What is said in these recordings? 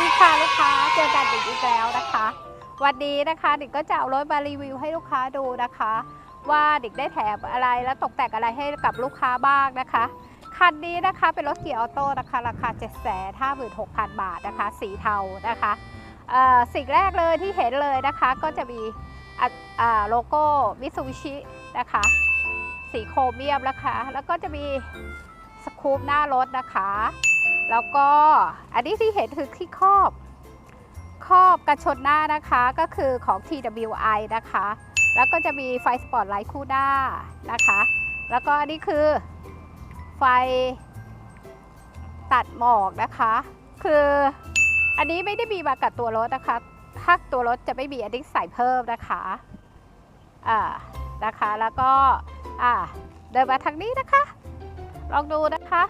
ดีค่ะลูกค้าเจอกันอีกแล้วนะคะ วันนี้นะคะเด็กก็จะเอารถมารีวิวให้ลูกค้าดูนะคะ ว่าเด็กได้แถมอะไรและตกแต่งอะไรให้กับลูกค้าบ้างนะคะคันนี้นะคะเป็นรถเกียร์ออโต้นะคะราคา 7 5 6 0 0 0 บาทนะคะ สีเทานะคะสิ่งแรกเลยที่เห็นเลยนะคะก็จะมีโลโก้มิซูบิชินะคะ สีโครเมียมนะคะ แล้วก็จะมีสกูปหน้ารถนะคะ แล้วก็อันนี้ที่เห็นคือที่ครอบครอบกันชนหน้านะคะก็คือของ TWI นะคะ แล้วก็จะมีไฟสปอตไลท์คู่หน้านะคะ แล้วก็อันนี้คือไฟตัดหมอกนะคะ คืออันนี้ไม่ได้มีมากับตัวรถนะคะถ้าตัวรถจะไม่มีอันนี้ใส่เพิ่มนะคะอ่านะคะแล้วก็อ่าเดินมาทางนี้นะคะ ลองดูนะคะ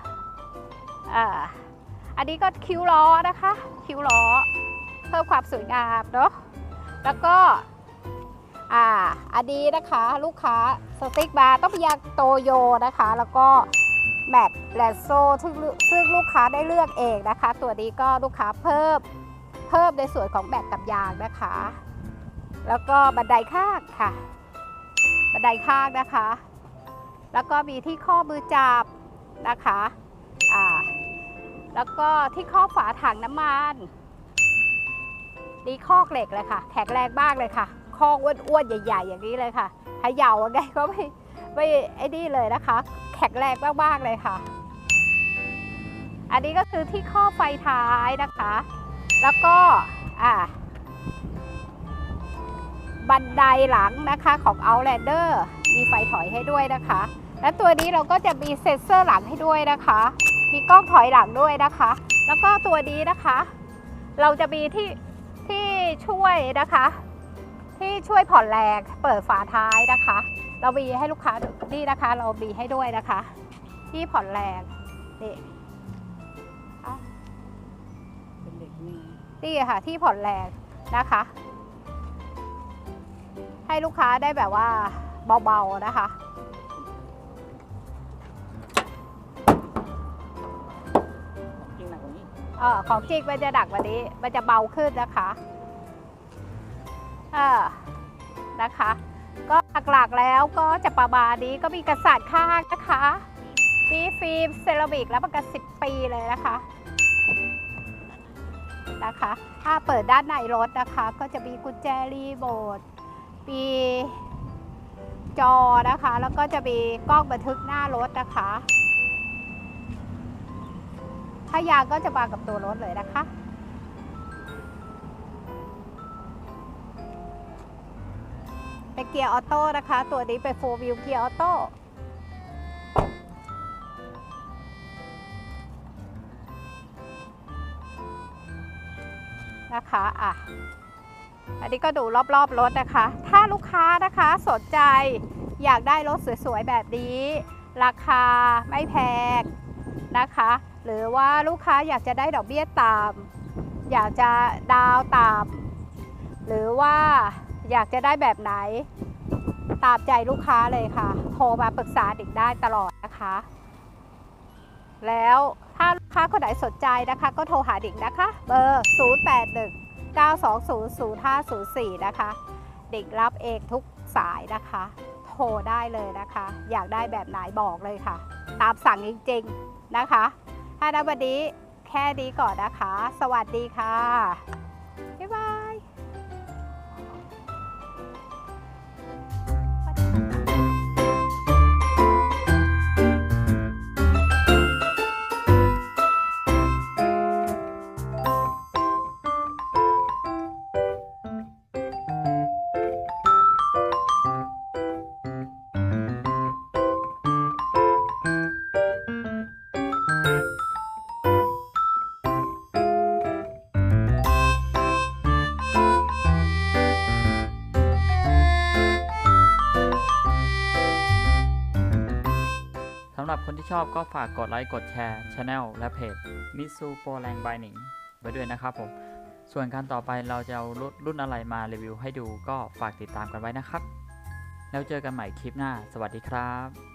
อ่า อันนี้ก็คิ้วล้อนะคะ คิ้วล้อ เพิ่มความสวยงามเนาะแล้วก็อ่าอันนี้นะคะลูกค้าสติ๊กบาร์ต้องเป็นยางโตโยนะคะ แล้วก็แมตต์แลนโซซึ่งซึ่งลูกค้าได้เลือกเองนะคะ ตัวนี้ก็ลูกค้าเพิ่มเพิ่มในส่วนของแมตต์กับยางนะคะ แล้วก็บันไดข้างค่ะ บันไดข้างนะคะ แล้วก็มีที่ข้อมือจับนะคะอ่า แล้วก็ที่ข้อฝาถังน้ำมันนี่คอกเหล็กเลยค่ะ แข็งแรงมากเลยค่ะ คอกอ้วนๆใหญ่ ๆ อย่างนี้เลยค่ะขย่ายังไงก็ไม่ไม่ไอ้นี่เลยนะคะ แข็งแรงมากๆเลยค่ะ อันนี้ก็คือที่ข้อไฟท้ายนะคะ แล้วก็อ่าบันไดหลังนะคะของ Outlander มีไฟถอยให้ด้วยนะคะ และตัวนี้เราก็จะมีเซ็นเซอร์หลังให้ด้วยนะคะ มีกล้องถอยหลังด้วยนะคะ แล้วก็ตัวนี้นะคะ เราจะมีที่ที่ช่วยนะคะ ที่ช่วยผ่อนแรงเปิดฝาท้ายนะคะ เรามีให้ลูกค้าดูนี่นะคะ เรามีให้ด้วยนะคะ ที่ผ่อนแรงนี่นี่ค่ะที่ผ่อนแรงนะคะ ให้ลูกค้าได้แบบว่าเบาๆนะคะ เออของจริงมันจะหนักกว่านี้ มันจะเบาขึ้นนะคะเออนะคะ ก็หลักๆแล้วก็จะประมาณนี้ก็มีกระสานข้างนะคะมีฟิล์มเซรามิกแล้วประกัน10 ปีเลยนะคะนะคะ ถ้าเปิดด้านในรถนะคะ ก็จะมีกุญแจรีโมทมีจอนะคะ แล้วก็จะมีกล้องบันทึกหน้ารถนะคะ ถ้ายางก็จะมากับตัวรถเลยนะคะ เป็นเกียร์ออโต้นะคะ ตัวนี้เป็น4 wheel เกียร์ออโต้นะคะอะอันนี้ก็ดูรอบๆรถนะคะ ถ้าลูกค้านะคะสนใจอยากได้รถสวยๆแบบนี้ ราคาไม่แพงนะคะ หรือว่าลูกค้าอยากจะได้ดอกเบี้ยต่ำอยากจะดาวต่ำหรือว่าอยากจะได้แบบไหน ตามใจลูกค้าเลยค่ะ โทรมาปรึกษาเด็กได้ตลอดนะคะ แล้วถ้าลูกค้าคนไหนสนใจนะคะ ก็โทรหาเด็กนะคะ เบอร์ 081 920 0504 นะคะ เด็กรับเองทุกสายนะคะ โทรได้เลยนะคะ อยากได้แบบไหนบอกเลยค่ะ ตามสั่งจริงๆนะคะ ถ้าณวันนี้แค่นี้ก่อนนะคะ สวัสดีค่ะ บ๊ายบาย หรับคนที่ชอบก็ฝากกดไลค์ กดแชร์ช anel และเพจมิซูโปรแรงบายหนิงไว้ด้วยนะครับผม ส่วนการต่อไปเราจะเอารุ่นอะไรมารีวิวให้ดูก็ฝากติดตามกันไว้นะครับ แล้วเจอกันใหม่คลิปหน้า สวัสดีครับ